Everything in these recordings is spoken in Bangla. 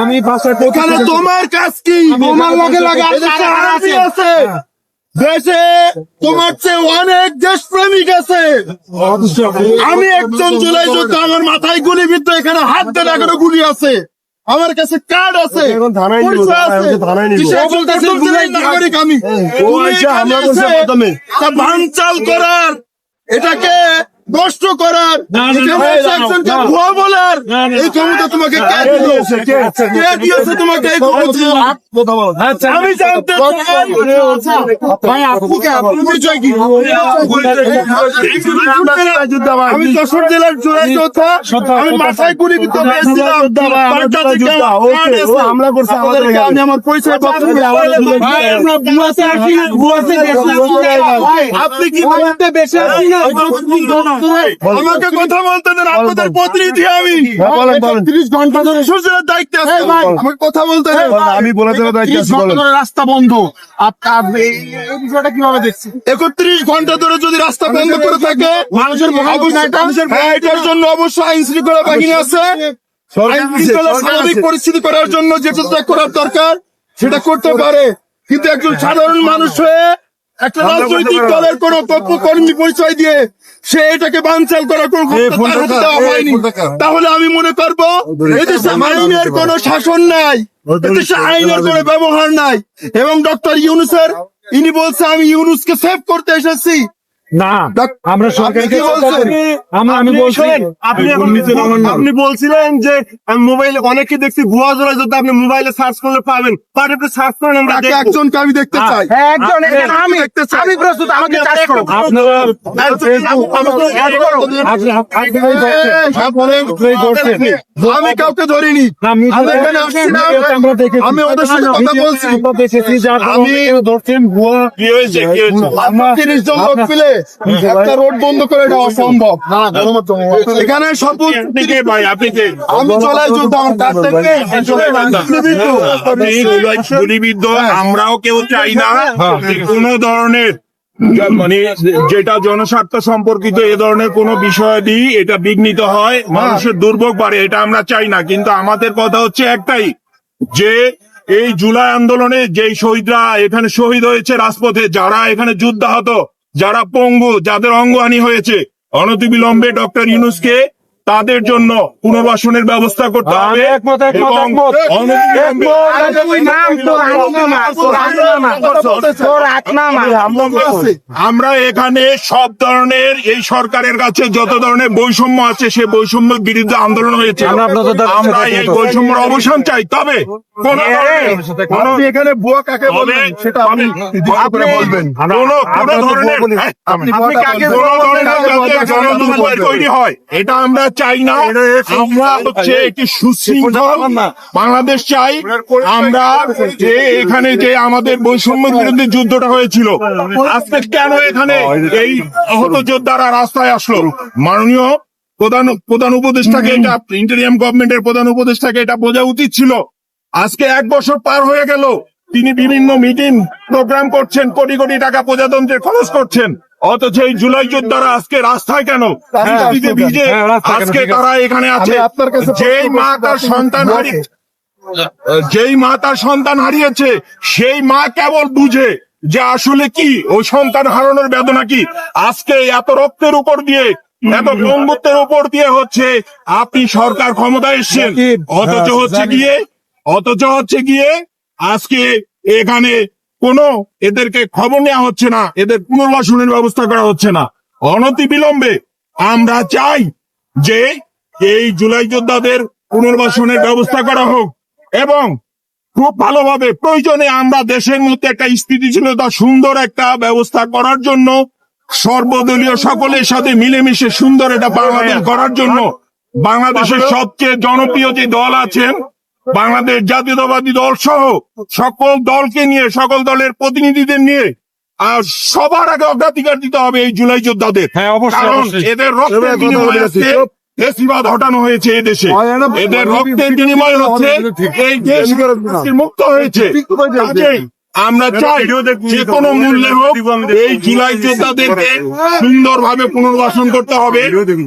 আমি বাসায় ওখানে তোমার কাজ কি? তোমার লগে লগে আর্মি আছে? দেশে তোমার চেয়ে অনেক দেশপ্রেমিক আছে। আমি একজন জুলাই যোদ্ধা আমার মাথায় গুলি বিদ্ধ এখানে হাত দেন এখনও গুলি আছে। আমার কাছে কার্ড আছে। নাগরিক আমি। ভাঙচাল করার এটাকে নষ্ট করার। ভুয়া বলার এই ক্ষমতা তোমাকে কে দিয়েছে? কে? কে দিয়েছে তোমাকে এই ক্ষমতা কথা বলো আচ্ছা আমি জানতে ভাই আপনি কে পরিচয় কি আমি যশোর জেলার যোদ্ধা আমি মাথায় গুলি হামলা করছে আমি আমার পরিচয় আপনি কি বেশি আমাকে কথা বলতে দেন আপনাদের প্রতিনিধি আমি। হ্যাঁ, বলেন, বলেন। তিরিশ ঘণ্টা ধরে সূর্যের দায়িত্বে আছে। আমাকে কথা বলতে দেন। আমি বলে দেবো দায়িত্ব তিরিশ আছি, ঘণ্টা বলেন। ধরে রাস্তা বন্ধ। আপনার এই এই বিষয়টা কীভাবে দেখছেন? একত্রিশ ঘণ্টা ধরে যদি রাস্তা বন্ধ করে থাকে মানুষের এটার জন্য অবশ্যই আইন শৃঙ্খলা বাহিনী আছে। স্বাভাবিক পরিস্থিতি করার জন্য যেটা করার দরকার সেটা করতে পারে। কিন্তু একজন সাধারণ মানুষ হয়ে একটা রাজনৈতিক দলের কোন তথ্য কর্মী পরিচয় দিয়ে সে এটাকে বানচাল করার কোন হয়নি। তাহলে আমি মনে করব এদেশে আইনের কোন শাসন নাই। এদেশে আইনের কোন ব্যবহার নাই। এবং ডক্টর ইউনুসের ইনি বলছে আমি ইউনুসকে সেভ করতে এসেছি। না আমরা সরকারকে আমি বলছি আপনি এখন আপনি বলছিলেন যে আমি মোবাইলে অনেকে দেখছি ভুয়া জোড়া যদি আপনি মোবাইলে সার্চ করলে পাবেন আপনি সার্চ করেন আমরা একজনকে আমি দেখতে চাই একজন আমি দেখতে চাই আমি প্রস্তুত আমাকে চাষ করো আপনারা হ্যাঁ, আমি কাউকে ধরিনি আমি আমি ওদের সাথে কথা বলছি আমি ধরছেন হয়েছে তিরিশ জন লোক মিলে একটা রোড বন্ধ করে এটা অসম্ভব। এখানে আমি চলে থেকে গুলিবিদ্ধ আমরাও কেউ চাই না। যে কোনো ধরনের মানে যেটা জনস্বার্থ সম্পর্কিত এ ধরনের কোন বিষয়াদি এটা বিঘ্নিত হয়। মানুষের দুর্ভোগ বাড়ে এটা আমরা চাই না। কিন্তু আমাদের কথা হচ্ছে একটাই যে এই জুলাই আন্দোলনে যেই শহীদরা এখানে শহীদ হয়েছে রাজপথে যারা এখানে যুদ্ধাহত যারা পঙ্গু যাদের অঙ্গহানি হয়েছে অনতিবিলম্বে ডক্টর ইউনুসকে তাদের জন্য পুনর্বাসনের ব্যবস্থা করতে হবে একমত, একমত, এবং আমরা এখানে সব ধরনের এই সরকারের কাছে যত ধরনের বৈষম্য আছে সে বৈষম্যের বিরুদ্ধে আন্দোলন হয়েছে। আমরা এই বৈষম্যের অবসান চাই। তবে কোন ধরনের- কোন- আপনি এখানে বুয়া কাকে বলবেন? সেটা আপনি করে বলবেন। কোন কোন ধরনের হ্যাঁ, তৈরি হয়। এটা আমরা চাই না। আমরা হচ্ছে একটি সুশৃঙ্খল বাংলাদেশ চাই। আমরা যে এখানে যে আমাদের বৈষম্য বিরুদ্ধে যুদ্ধটা হয়েছিল আজকে কেন এখানে এই আহত যোদ্ধারা রাস্তায় আসলো? মাননীয় প্রধান প্রধান উপদেষ্টাকে এটা ইন্টারিয়াম গভর্নমেন্টের প্রধান উপদেষ্টাকে এটা বোঝা উচিত ছিল। আজকে এক বছর পার হয়ে গেল। তিনি বিভিন্ন মিটিং প্রোগ্রাম করছেন কোটি কোটি টাকা প্রজাতন্ত্রের খরচ করছেন। অথচ এই জুলাই যোদ্ধারা আজকে রাস্তায় কেন? ভিজে হ্যাঁ? আজকে তারা এখানে আছে যেই মা তার সন্তান হারিয়ে যেই মা তার সন্তান হারিয়েছে সেই মা কেবল বুঝে যে আসলে কি? ওই সন্তান হারানোর বেদনা কি? আজকে এত রক্তের উপর দিয়ে এত বন্ধুত্বের উপর দিয়ে হচ্ছে আপনি সরকার ক্ষমতায় এসছেন। অথচ হচ্ছে গিয়ে অথচ হচ্ছে গিয়ে আজকে এখানে কোন এদেরকে খবর নেওয়া হচ্ছে না। এদের পুনর্বাসনের ব্যবস্থা করা হচ্ছে না। অনতি বিলম্বে আমরা চাই যে এই জুলাই যোদ্ধাদের পুনর্বাসনের ব্যবস্থা করা হোক এবং খুব ভালোভাবে প্রয়োজনে আমরা দেশের মধ্যে একটা স্থিতিশীলতা সুন্দর একটা ব্যবস্থা করার জন্য সর্বদলীয় সকলের সাথে মিলেমিশে সুন্দর একটা বাংলাদেশ করার জন্য বাংলাদেশের সবচেয়ে জনপ্রিয় যে দল আছেন বাংলাদেশ জাতীয়তাবাদী দল সহ সকল দলকে নিয়ে সকল দলের প্রতিনিধিদের নিয়ে আর সবার আগে অগ্রাধিকার দিতে হবে এই জুলাই যোদ্ধাদের হ্যাঁ, কারণ এদের রক্তের বিনিময়ে আজকে দেশিবাদ হটানো হয়েছে এই দেশে এদের রক্তের বিনিময় হচ্ছে এই দেশ মুক্ত হয়েছে আমরা চাই যে কোনো মূল্যে হোক এই জুলাই যোদ্ধাদেরকে সুন্দরভাবে পুনর্বাসন করতে হবে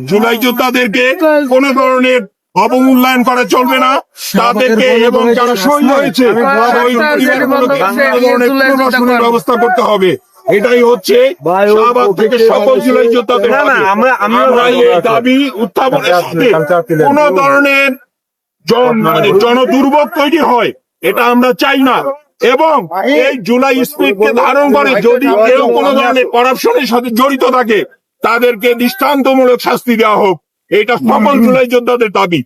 জুলাই যোদ্ধাদেরকে কোন ধরনের অবমূল্যায়ন করা চলবে না। তাদেরকে এবং যারা শহীদ হয়েছে ব্যবস্থা করতে হবে। এটাই হচ্ছে শাহবাগ থেকে সকল জুলাই যোদ্ধাদের দাবি। আমরা- আমরা- আমরা এই দাবি উত্থাপনের সাথে কোন ধরনের জন মানে জনদুর্ভোগ তৈরি হয় এটা আমরা চাই না। এবং এই জুলাই স্পিডকে ধারণ করে যদি কেউ কোনো ধরনের করাপশনের সাথে জড়িত থাকে তাদেরকে দৃষ্টান্তমূলক শাস্তি দেওয়া হোক। এটা সকল জুলাই যোদ্ধাদের দাবি।